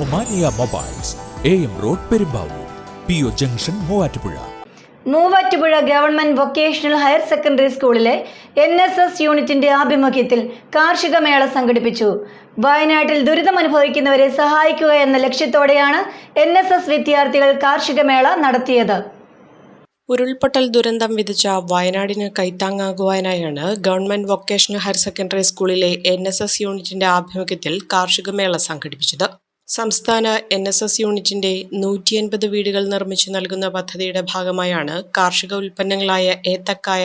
Omania mobiles A M road Perumbavoor P O junction Muvattupuzha. Muvattupuzha government vocational higher secondary സ്കൂളിലെ N S S യൂണിറ്റിന്റെ ആഭിമുഖ്യത്തിൽ കാർഷിക മേള സംഘടിപ്പിച്ചു. വയനാട്ടിൽ ദുരിതമനുഭവിക്കുന്നവരെ സഹായിക്കുക എന്ന ലക്ഷ്യത്തോടെയാണ് എൻ എസ് എസ് വിദ്യാർത്ഥികൾ കാർഷിക മേള നടത്തിയത്. ഉരുൾപൊട്ടൽ ദുരന്തം വിധിച്ച വയനാടിന് കൈത്താങ്ങാകുവാനായാണ് ഗവൺമെന്റ് വൊക്കേഷണൽ ഹയർ സെക്കൻഡറി സ്കൂളിലെ എൻ എസ് എസ് യൂണിറ്റിന്റെ ആഭിമുഖ്യത്തിൽ കാർഷിക മേള സംഘടിപ്പിച്ചത്. സംസ്ഥാന എൻ എസ് എസ് യൂണിറ്റിന്റെ നൂറ്റി അൻപത് വീടുകൾ നിർമ്മിച്ചു നൽകുന്ന പദ്ധതിയുടെ ഭാഗമായാണ് കാർഷിക ഉൽപ്പന്നങ്ങളായ ഏത്തക്കായ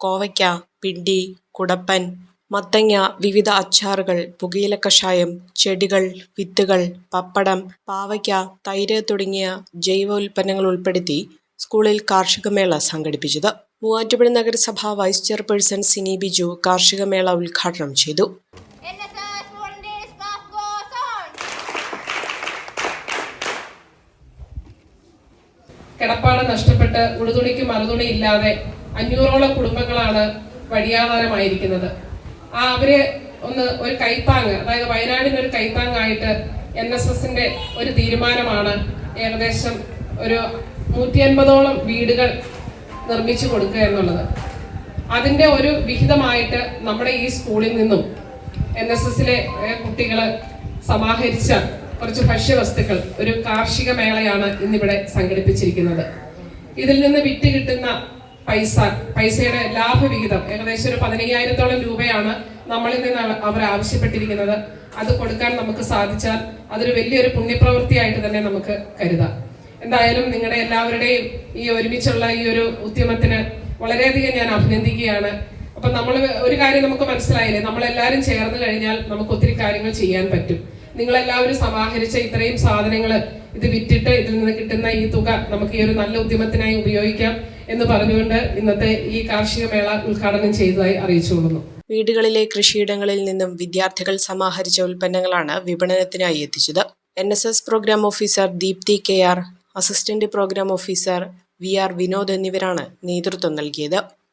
കോവയ്ക്ക പിണ്ടി കുടപ്പൻ മത്തങ്ങ വിവിധ അച്ചാറുകൾ പുകയില കഷായം ചെടികൾ വിത്തുകൾ പപ്പടം പാവയ്ക്ക തൈര് തുടങ്ങിയ ജൈവ ഉൽപ്പന്നങ്ങൾ ഉൾപ്പെടുത്തി സ്കൂളിൽ കാർഷിക മേള സംഘടിപ്പിച്ചത്. മൂവാറ്റുപുഴ നഗരസഭ വൈസ് ചെയർപേഴ്സൺ സിനി ബിജു കാർഷിക മേള ഉദ്ഘാടനം ചെയ്തു. കിടപ്പാടം നഷ്ടപ്പെട്ട് ഉടുതുണിക്ക് മറുതുണി ഇല്ലാതെ അഞ്ഞൂറോളം കുടുംബങ്ങളാണ് വഴിയാധാരമായിരിക്കുന്നത്. ആ അവരെ ഒന്ന് ഒരു കൈത്താങ് അതായത് വയനാടിന് ഒരു കൈത്താങ്ങായിട്ട് എൻ എസ് എസിന്റെ ഒരു തീരുമാനമാണ് ഏകദേശം ഒരു നൂറ്റി അൻപതോളം വീടുകൾ നിർമ്മിച്ചു കൊടുക്കുക എന്നുള്ളത്. അതിന്റെ ഒരു വിഹിതമായിട്ട് നമ്മുടെ ഈ സ്കൂളിൽ നിന്നും എൻ എസ് എസിലെ കുട്ടികൾ സമാഹരിച്ച കുറച്ച് ഭക്ഷ്യവസ്തുക്കൾ ഒരു കാർഷിക മേളയാണ് ഇന്നിവിടെ സംഘടിപ്പിച്ചിരിക്കുന്നത്. ഇതിൽ നിന്ന് വിറ്റ് കിട്ടുന്ന പൈസ പൈസയുടെ ലാഭവിഹിതം ഏകദേശം ഒരു പതിനയ്യായിരത്തോളം രൂപയാണ് നമ്മളിൽ നിന്ന് അവർ ആവശ്യപ്പെട്ടിരിക്കുന്നത്. അത് കൊടുക്കാൻ നമുക്ക് സാധിച്ചാൽ അതൊരു വലിയൊരു പുണ്യപ്രവൃത്തിയായിട്ട് തന്നെ നമുക്ക് കരുതാം. എന്തായാലും നിങ്ങളുടെ എല്ലാവരുടെയും ഈ ഒരുമിച്ചുള്ള ഈ ഒരു ഉദ്യമത്തിന് വളരെയധികം ഞാൻ അഭിനന്ദിക്കുകയാണ്. അപ്പൊ നമ്മൾ ഒരു കാര്യം നമുക്ക് മനസ്സിലായില്ലേ? നമ്മളെല്ലാവരും ചേർന്ന് കഴിഞ്ഞാൽ നമുക്ക് ഒത്തിരി കാര്യങ്ങൾ ചെയ്യാൻ പറ്റും. നിങ്ങളെല്ലാവരും സമാഹരിച്ച ഇത്രയും സാധനങ്ങൾ ഇത് വിറ്റിട്ട് ഇതിൽ നിന്ന് കിട്ടുന്ന ഈ തുക നമുക്ക് ഈ ഒരു നല്ല ഉദ്യമത്തിനായി ഉപയോഗിക്കാം എന്ന് പറഞ്ഞുകൊണ്ട് ഇന്നത്തെ ഈ കാർഷിക മേള ഉദ്ഘാടനം ചെയ്തതായി അറിയിച്ചുകൊള്ളുന്നു. വീടുകളിലെ കൃഷിയിടങ്ങളിൽ നിന്നും വിദ്യാർത്ഥികൾ സമാഹരിച്ച ഉൽപ്പന്നങ്ങളാണ് വിപണനത്തിനായി എത്തിച്ചത്. N S S program officer Deepthi K R assistant program officer V R Vinod എന്നിവരാണ് നേതൃത്വം നൽകിയത്.